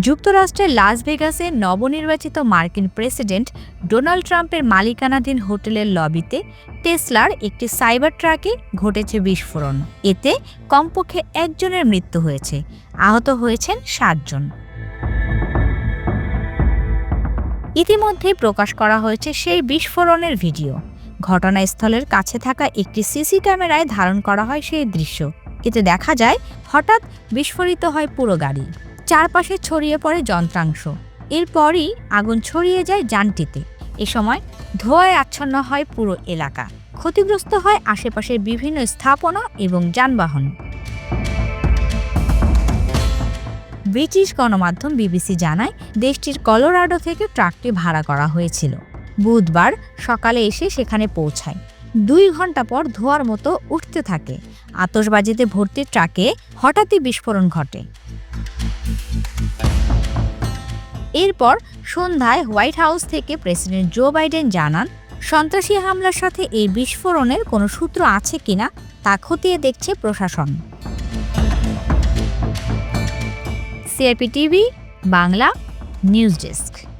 যুক্তরাষ্ট্রের লাস ভেগাসে নবনির্বাচিত মার্কিন প্রেসিডেন্ট ডোনাল্ড ট্রাম্পের মালিকানাধীন হোটেলের লবিতে টেসলার একটি সাইবার ট্রাকে ঘটেছে বিস্ফোরণ। এতে কমপক্ষে একজনের মৃত্যু হয়েছে। আহত হয়েছেন সাতজন। ইতিমধ্যে প্রকাশ করা হয়েছে সেই বিস্ফোরণের ভিডিও। ঘটনাস্থলের কাছে থাকা একটি সিসি ক্যামেরায় ধারণ করা হয় সেই দৃশ্য। এতে দেখা যায়, হঠাৎ বিস্ফোরিত হয় পুরো গাড়ি। চারপাশে ছড়িয়ে পড়ে যন্ত্রাংশ। এরপরই আগুন ছড়িয়ে যায় যানটিতে। এ সময় ধোঁয়ায় আচ্ছন্ন হয় পুরো এলাকা। ক্ষতিগ্রস্ত হয় আশেপাশের বিভিন্ন স্থাপনা এবং যানবাহন। ব্রিটিশ গণমাধ্যম বিবিসি জানায়, দেশটির কলোরাডো থেকে ট্রাকটি ভাড়া করা হয়েছিল। বুধবার সকালে এসে সেখানে পৌঁছায়। দুই ঘণ্টা পর ধোঁয়ার মতো উঠতে থাকে। আতসবাজিতে ভর্তি ট্রাকে হঠাৎই বিস্ফোরণ ঘটে। এরপর সন্ধ্যায় হোয়াইট হাউস থেকে প্রেসিডেন্ট জো বাইডেন জানান, সন্ত্রাসী হামলার সাথে এই বিস্ফোরণের কোনো সূত্র আছে কিনা তা খতিয়ে দেখছে প্রশাসন। CRP TV, Bangla news desk.